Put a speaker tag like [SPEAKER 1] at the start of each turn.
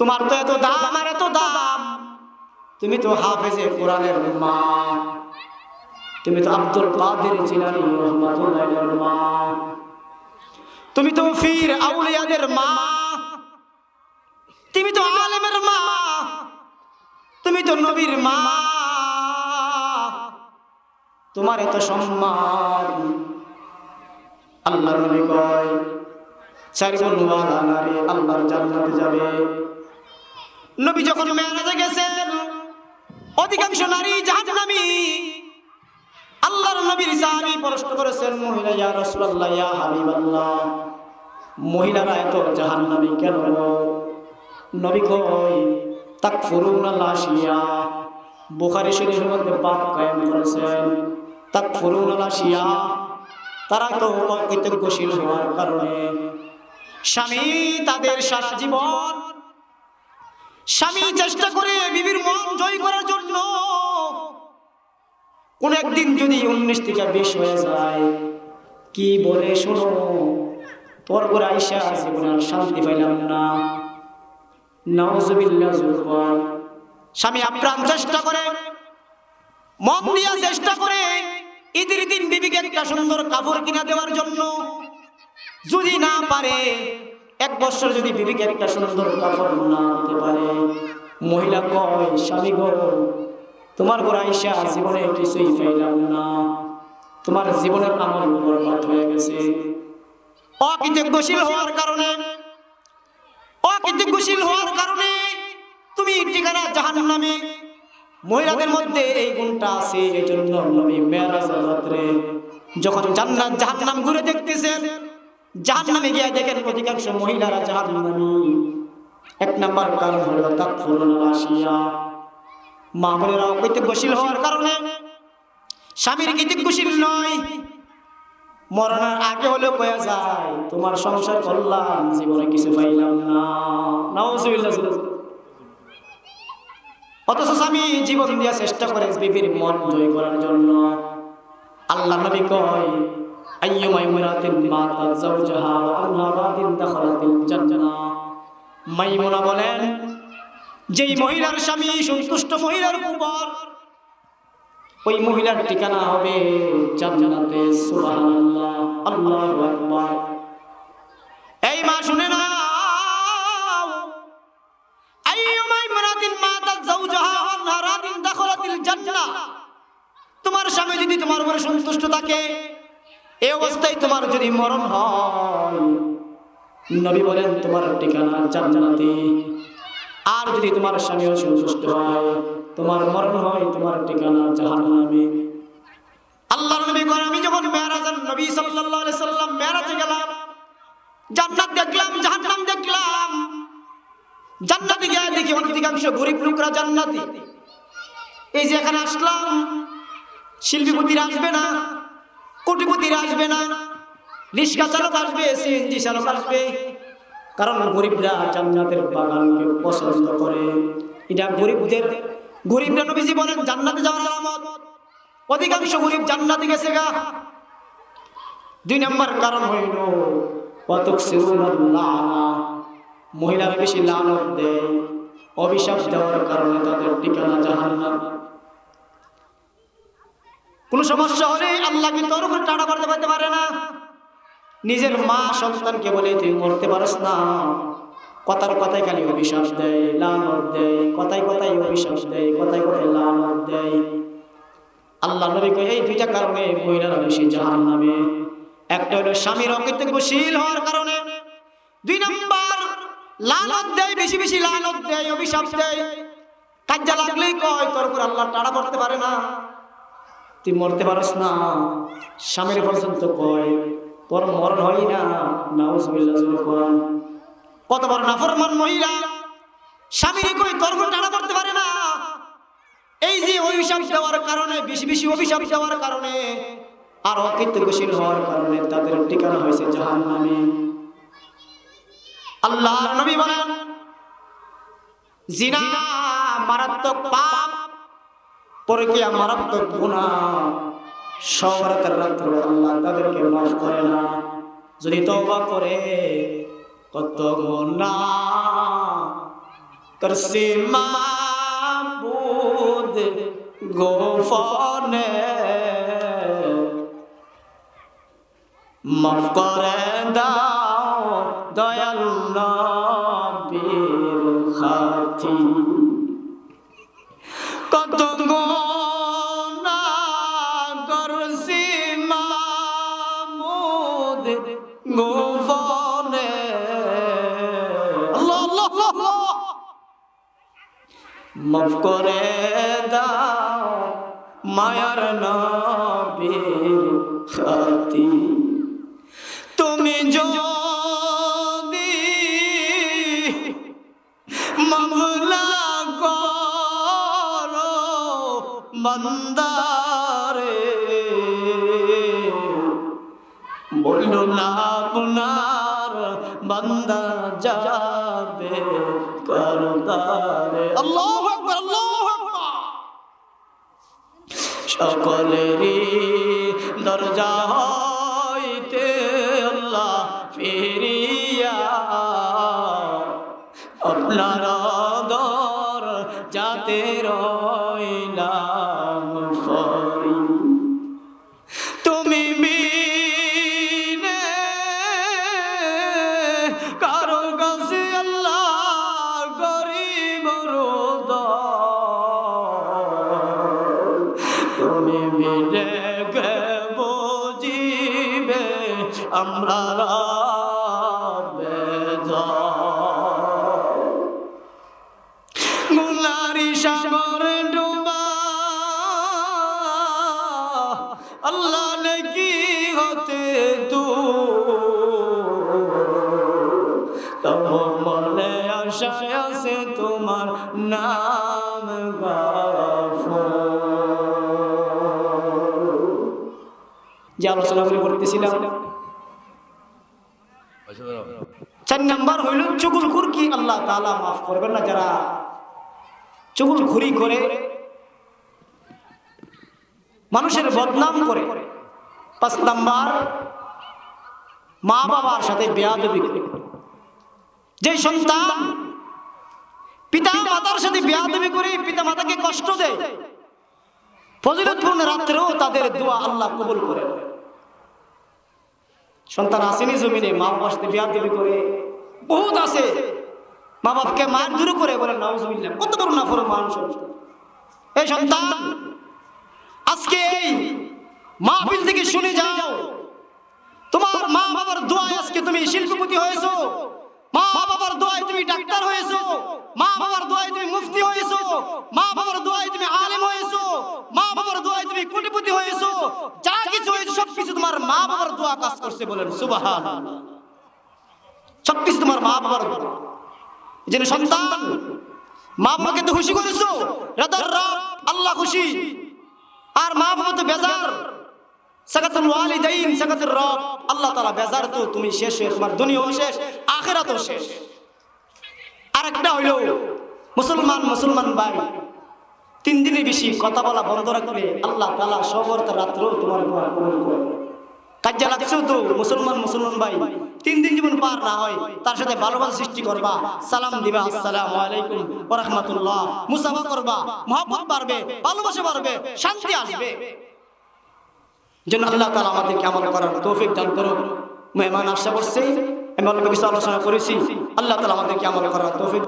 [SPEAKER 1] তোমার তো এত দাম, আমার এত দাম। তুমি তো হাফেজে কোরআনের মা। তুমি তো আব্দুল কাদের জিলানী মা। তুমি তো ফির আউলিয়াদের মা। তুমি তো আলেমের মা। তুমি তো নবীর মা। তোমার এত সম্মান। আল্লাহর নবী কয়, চার গুণওয়ালা নারী আল্লাহর জান্নাতে যাবে। নবী যখন মেরাজে গেছেন, অধিকাংশ নারী জাহান্নামী। আল্লাহর নবীর সাহাবী প্রশ্ন করেছেন, মহিলা, ইয়া রাসূলুল্লাহ, ইয়া হাবিবাল্লাহ, মহিলারা এত জাহান্নামী কেন? নবী কই, তাকফুরুনা লাশিয়া বুখারী শরীফের মধ্যে বাপ কায়েম করেছেন, তাকফুরুনা লাশিয়া তারা তো অকৃতজ্ঞশীল হওয়ার কারণে স্বামী তাদের সারা জীবন স্বামী চেষ্টা করে বিবির মন জয় করার জন্য কোন একদিন যদি উনিশ থেকে বিশ হয়ে যায়, কি বলে শোনো পর করে জীবনে আর শান্তি পাইলাম না। স্বামী আপ্রাণ চেষ্টা করে, মন দিয়া চেষ্টা করে ঈদের দিন বিবিকে একটা সুন্দর কাপড় কিনা দেওয়ার জন্য যদি না পারে এক বছর যদি বিবিকে একটা সুন্দর কাপড় না দিতে পারে, মহিলা কয়, স্বামী তোমার ঘর আইসা জীবনে কিছুই পাইলাম না। তোমার জীবনের আমল বরবাদ হয়ে গেছে। অকৃতজ্ঞশীল হওয়ার কারণে, অকৃতজ্ঞশীল হওয়ার কারণে তুমি ঠিকানা জাহান নামে মহিলাদের মধ্যে এই গুণটা আছে এই জন্য নবী মেরাজের রাত্রে যখন জান্নাত জাহান্নাম ঘুরে দেখতেছেন জাহান্নামে গিয়ে দেখেন অধিকাংশ মহিলারা জাহান্নামী। এক নাম্বার কারণ হলো রাশিয়া মা বোনেরা কৃতজ্ঞশীল হওয়ার কারণে স্বামীর কৃতজ্ঞশীল নয়? মরণের আগে হলেও কয়া যায়, তোমার সংসার করলাম, জীবনে কিছু পাইলাম না। নাউজুবিল্লাহ অথচ স্বামী জীবন দিয়া চেষ্টা করে বিবির মন জয় করার জন্য। আল্লাহ নবী কয় ইমরাতিন মাতা যাওজাহা ওয়া আনহা রাদিন দাখালাতিল জান্নাহ মাইমুনা বলেন যেই মহিলার স্বামী সন্তুষ্ট মহিলার ওই মহিলার ঠিকানা হবে জান্নাতে, সুবহানাল্লাহ, আল্লাহু আকবার। এই মা, শুনে না আইয়ুমা ইমরাতিন মাতাত যাওজাহা আনহা রাদিন দাখালাতিল তোমার স্বামী যদি তোমার উপরে সন্তুষ্ট থাকে এই অবস্থায় তোমার যদি মরণ হয়, নবী বলেন, তোমার ঠিকানা জান্নাতে। আর যদি তোমার স্বামী অসন্তুষ্ট হয়, তোমার মরণ হয়, তোমার ঠিকানা জাহান্নামে। আল্লাহর নবী করে আমি যখন মেরাজের নবী সাল্লাল্লাহু আলাইহি সাল্লাম মেরাজে গেলাম, জান্নাত দেখলাম, জাহান্নাম দেখলাম, জান্নাতে গিয়ে দেখি অধিকাংশ গরিব লোকরা জান্নাতি। এই যে এখানে আসলাম, শিল্পীপতিরা আসবে না কোটিপতিরা আসবে না। চালক আসবে, সিএনজি চালক আসবে। কারণ গরিবরা জান্নাতের বাগানকে পছন্দ করে। এটা গরিবদের বলেন, জান্নাতে যাওয়ার আলামত। অধিকাংশ গরিব জান্নাতে গেছে গা। দুই নম্বর কারণ হইল মহিলারা বেশি লানত দেয়, অভিশাপ দেওয়ার কারণে তাদের ঠিকানা জাহান্নাম। কোন সমস্যা হলে আল্লাহ কি তোর উপর টানা করতে পারতে পারে না। নিজের মা সন্তানকে বলে, তুই মরতে পারস না। কথার কথায় খালি অভিশাপ দেয়, লানত দেয়, কথায় কথায় অভিশাপ দেয়, কথায় কথায় লানত দেয়। আল্লাহ নবী কয়, এই দুইটা কারণে মহিলারা বেশি জাহান নামে একটা হলো স্বামীর অকৃতজ্ঞশীল হওয়ার কারণে। দুই নম্বর, লানত দেয়, বেশি বেশি লানত দেয়, অভিশাপ দেয়। কাজা লাগলেই কয়, তোর উপর আল্লাহ টাড়া করতে পারে না। তুই মরতে পারস না। স্বামীর পর্যন্ত কয়, তোর মরণ হয় না। কত বড় নাফরমান মহিলা, স্বামীর কই তোর করতে পারে না। এই যে অভিশাপ দেওয়ার কারণে, বেশি বেশি অভিশাপ দেওয়ার কারণে, আর অকৃতজ্ঞশীল হওয়ার কারণে তাদের ঠিকানা হয়েছে জাহান নামে আল্লাহ নবী বলেন, জিনা মারাত্মক পাপ পরকিয়া মারাত্মক গুণা সবরাতের রাত্র আল্লাহ তাদেরকে মাফ করে না। যদি তওবা করে, কত গুণা করছি মাবুদ গোফনে। মাফ করে দাও দয়াল নবীর খাতি কত গোনা মাফ করে দাও মায়ার নবীর খাতি। তুমি যদি মামলা করো বলল না আপনার বান্দা যাবে করদারে। আল্লাহু আকবার আল্লাহু আকবার। সকলেরই দরজা হইতে আল্লাহ ফিরিয়া। আপনার আমরা গুলারি সাগর ডুবা, আল্লাহ নাকি হতে তু মনে আশায় আছে তোমার নাম যে আলোচনাগুলি করতেছিলাম চার নাম্বার হইল চুগুল কি আল্লাহ তাআলা মাফ করবেন না যারা চুগুল ঘুরি করে, মানুষের বদনাম করে। পাঁচ নাম্বার মা বাবার সাথে বেয়াদবি করে। যে সন্তান পিতা মাতার সাথে বেয়াদবি করে পিতা মাতাকে কষ্ট দেয়, ফজিলতপূর্ণ রাত্রেও তাদের দোয়া আল্লাহ কবুল করে। সন্তান আসেনি জমিনে মা বাবার সাথে বেয়াদবি করে। বহুত আছে। মা বাপকে মার দূর করে বলে, নাউজুবিল্লাহ, কত বড় না মানুষ এই সন্তান, আজকে এই মাহফিল থেকে শুনে যাও। তোমার মা বাবার দোয়ায় আজকে তুমি শিল্পপতি হয়েছো। মা বাবার দোয়ায় তুমি ডাক্তার হয়েছো। মা বাবার দোয়ায় তুমি মুফতি হয়েছো। মা বাবার দোয়ায় তুমি আলেম হয়েছো। মা বাবার দোয়ায় তুমি কোটিপতি হয়েছো। যা কিছু হয়েছে সব কিছু তোমার মা বাবার দোয়া কাজ করছে বলেন, সুবহানাল্লাহ। সব কিছু তোমার মা বাবার এই জন্য সন্তান মা বাবাকে তো খুশি করেছ আল্লাহ খুশি। আর মা বাবা তো বেজার। আল্লাহ তুমি শেষ শেষ শেষ। মুসলমান মুসলমান ভাই, তিন দিনের বেশি কথা বলা বন্ধ রাখলে আল্লাহ তাআলা সবরত রাত্র তোমার কাজে লাগছো তো মুসলমান মুসলমান ভাই। তিন দিন পার না হয় তার সাথে ভালোবাসা সৃষ্টি করবা। সালাম দিবা আলাইকুম মুসাফা করবা ভালোবাসা শান্তি আসবে। যেন আল্লাহ করার তৌফিক দান করুক। মেহমান আশা করছে কিছু আলোচনা করেছি। আল্লাহ তাআলা আমাদেরকে আমল করার তৌফিক